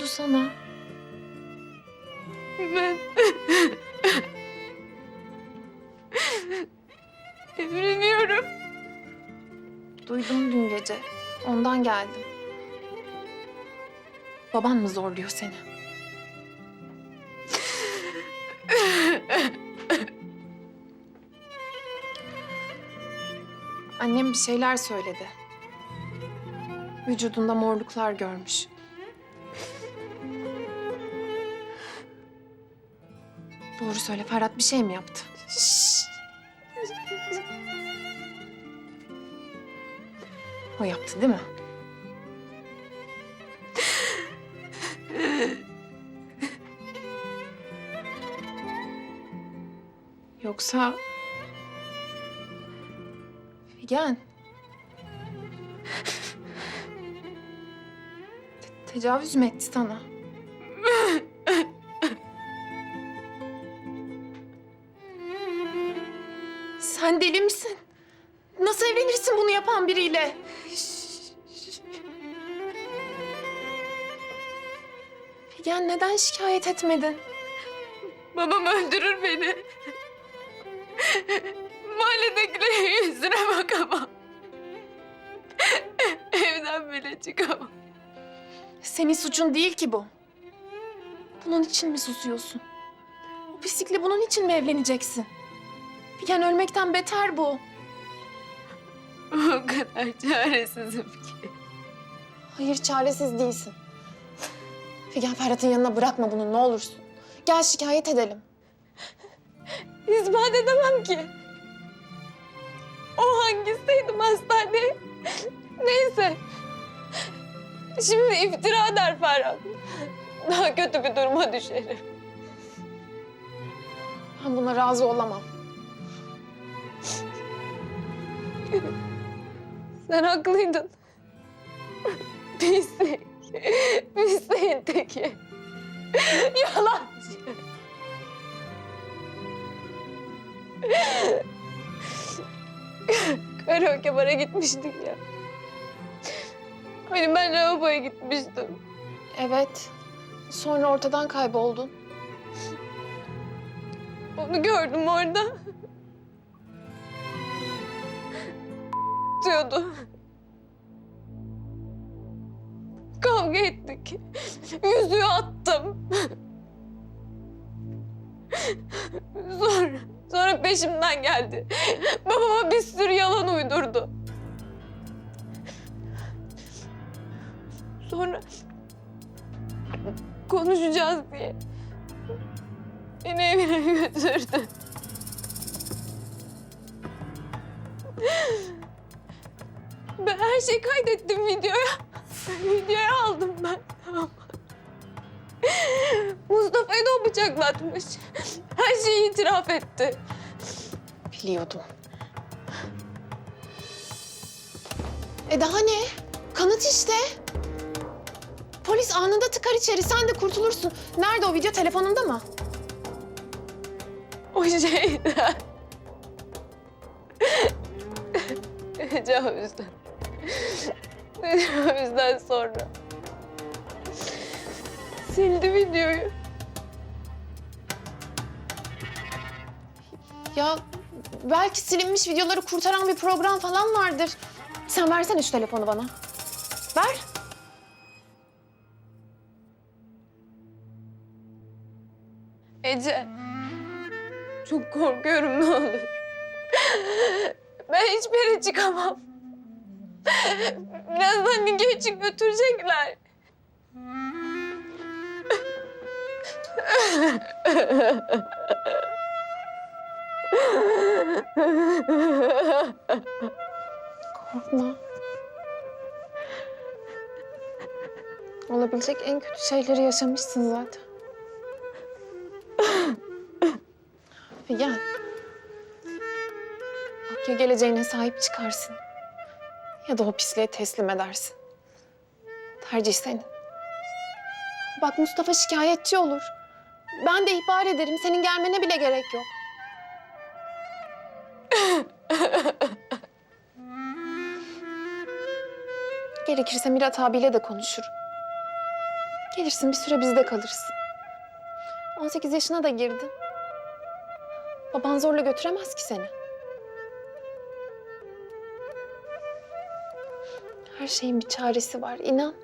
oldu sana? Ben... Evleniyorum. Duydum dün gece. Ondan geldim. Baban mı zorluyor seni? Annem bir şeyler söyledi. Vücudunda morluklar görmüş. Doğru söyle Ferhat bir şey mi yaptı? O yaptı değil mi? Yoksa... Figen... Te- tecavüz mü etti sana? Sen deli misin? Nasıl evlenirsin bunu yapan biriyle? Figen neden şikayet etmedin? Babam öldürür beni. Mahalledekilerin yüzüne bakamam. Evden bile çıkamam. Senin suçun değil ki bu. Bunun için mi susuyorsun? O pislikle bunun için mi evleneceksin? Figen ölmekten beter bu. O kadar çaresizim ki. Hayır çaresiz değilsin. Figen Ferhat'ın yanına bırakma bunu ne olursun. Gel şikayet edelim. İspat edemem ki. O hangisiydim hastaneye? Neyse. Şimdi iftira eder Ferhat. Daha kötü bir duruma düşerim. Ben buna razı olamam. Sen haklıydın. Pislik. Pisliğin teki. Yalancı. Karaoke bara gitmiştik ya. Hani ben lavaboya gitmiştim. Evet. Sonra ortadan kayboldun. Onu gördüm orada. Diyordu. Kavga ettik. Yüzüğü attım. Sonra, sonra peşimden geldi. Babama bir sürü yalan uydurdu. Sonra konuşacağız diye beni evine götürdü. Ben her şeyi kaydettim videoya. Videoya aldım ben. Tamam. Mustafa'yı da o bıçaklatmış. Her şeyi itiraf etti. Biliyordum. E daha ne? Kanıt işte. Polis anında tıkar içeri. Sen de kurtulursun. Nerede o video? Telefonunda mı? O şeyden. Tecavüzden. Tecavüzden sonra. Sildi videoyu. Ya belki silinmiş videoları kurtaran bir program falan vardır. Sen versene şu telefonu bana. Ver. Ece. Çok korkuyorum ne olur. Ben hiçbir yere çıkamam. Birazdan Nige için götürecekler. Korkma. Olabilecek en kötü şeyleri yaşamışsın zaten. Figen. Ya geleceğine sahip çıkarsın. Ya da o pisliğe teslim edersin. Tercih senin. Bak Mustafa şikayetçi olur. Ben de ihbar ederim. Senin gelmene bile gerek yok. Gerekirse Mirat abiyle de konuşurum. Gelirsin bir süre bizde kalırsın. 18 yaşına da girdin. Baban zorla götüremez ki seni. Her şeyin bir çaresi var inan.